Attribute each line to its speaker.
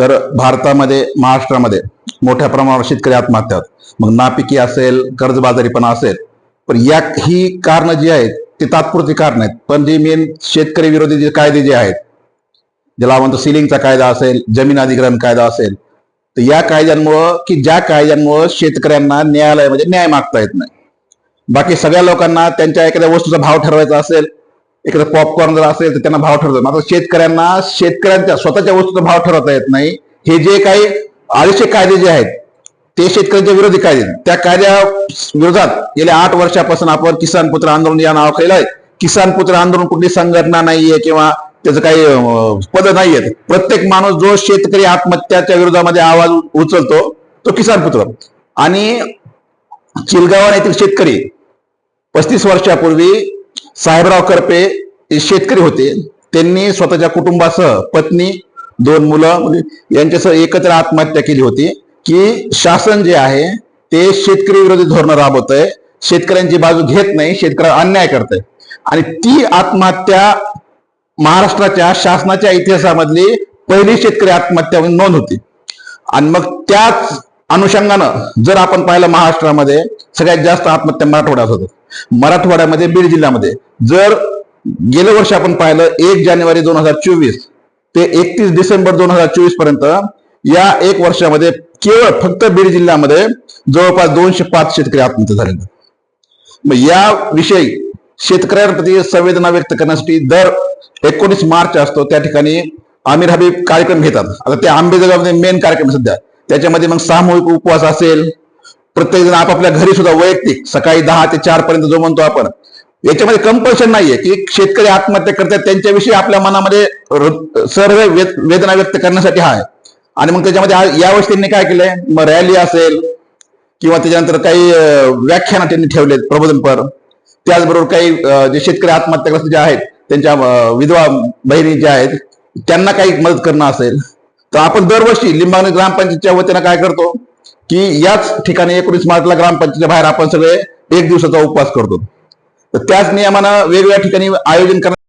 Speaker 1: तर भारतामध्ये महाराष्ट्रामध्ये मोठ्या प्रमाणावर शेतकरी आत्महत्या मग नापिकी असेल कर्जबाजारीपणा असेल पण या ही कारणं जी आहेत ती तात्पुरती कारण आहेत. पण जी मेन शेतकरी विरोधी जे कायदे जे आहेत ज्याला म्हणतो सिलिंगचा कायदा असेल जमीन अधिग्रहण कायदा असेल तर या कायद्यांमुळं की ज्या कायद्यांमुळं शेतकऱ्यांना न्यायालयामध्ये न्याय मागता येत नाही. बाकी सगळ्या लोकांना त्यांच्या एखाद्या वस्तूचा भाव ठरवायचा असेल एखादं पॉपकॉर्न जर असेल तर त्यांना भाव ठरवतो मात्र शेतकऱ्यांना शेतकऱ्यांच्या स्वतःच्या वस्तूचा भाव ठरवता येत नाही. हे जे काही आयुष्य कायदे जे आहेत ते शेतकऱ्यांच्या विरोधी कायदे आहेत. त्या कायद्या विरोधात गेल्या आठ वर्षापासून आपण किसान पुत्र आंदोलन या नावाखाली आहे. किसान पुत्र आंदोलन कुठली संघटना नाहीये किंवा त्याचं काही पद नाहीयेत. प्रत्येक माणूस जो शेतकरी आत्महत्याच्या विरोधामध्ये आवाज उचलतो तो किसान पुत्र. आणि चिलगावा येथील शेतकरी पस्तीस वर्षापूर्वी साहेबराव करपे शेतकरी होते. त्यांनी स्वतःच्या कुटुंबासह पत्नी दोन मुलं म्हणजे यांच्यासह एकत्र आत्महत्या केली होती. की शासन जे आहे ते शेतकरी विरोधी धोरण राबवत आहे शेतकऱ्यांची बाजू घेत नाही शेतकऱ्या अन्याय करत आहे आणि ती आत्महत्या महाराष्ट्राच्या शासनाच्या इतिहासामधली पहिली शेतकरी आत्महत्या नोंद होती. आणि मग त्याच अनुषंगानं जर आपण पाहिलं महाराष्ट्रामध्ये सगळ्यात जास्त आत्महत्या मराठवाड्यात होतात मराठवाड्यामध्ये बीड जिल्ह्यामध्ये. जर गेल्या वर्षी आपण पाहिलं एक जानेवारी दोन हजार चोवीस ते एकतीस डिसेंबर दोन हजार चोवीसपर्यंत या एक वर्षामध्ये केवळ फक्त बीड जिल्ह्यामध्ये जवळपास दोनशे पाच शेतकरी आत्महत्या झाले मग या विषयी शेतकऱ्यांप्रती संवेदना व्यक्त करण्यासाठी दर एकोणीस मार्च असतो त्या ठिकाणी आमिर हबीब कार्यक्रम घेतात. आता ते आंबेजगावमध्ये मेन कार्यक्रम सध्या. त्याच्यामध्ये मग सामूहिक उपवास असेल प्रत्येक जण आपापल्या घरी सुद्धा वैयक्तिक सकाळी दहा ते चार पर्यंत जो म्हणतो आपण याच्यामध्ये कंपल्शन नाहीये की शेतकरी आत्महत्या करतात त्यांच्याविषयी आपल्या मनामध्ये सर्व वेद- वेदना व्यक्त करण्यासाठी हा आहे. आणि मग त्याच्यामध्ये यावेळेस त्यांनी काय केलंय? मग रॅली असेल किंवा त्याच्यानंतर काही व्याख्यानं त्यांनी ठेवलेत प्रबोधनपर त्याचबरोबर काही जे शेतकरी आत्महत्याग्रस्त जे आहेत त्यांच्या विधवा बहिणी ज्या आहेत त्यांना काही मदत करणं असेल. तर आपण दरवर्षी लिंबावणी ग्रामपंचायतच्या वतीनं काय करतो? की याच ठिकाणी एकोणीस मार्चला ग्रामपंचायतीच्या बाहेर आपण सगळे एक दिवसाचा उपवास करतो. तर त्याच नियमानं वेगवेगळ्या ठिकाणी आयोजन करण्यात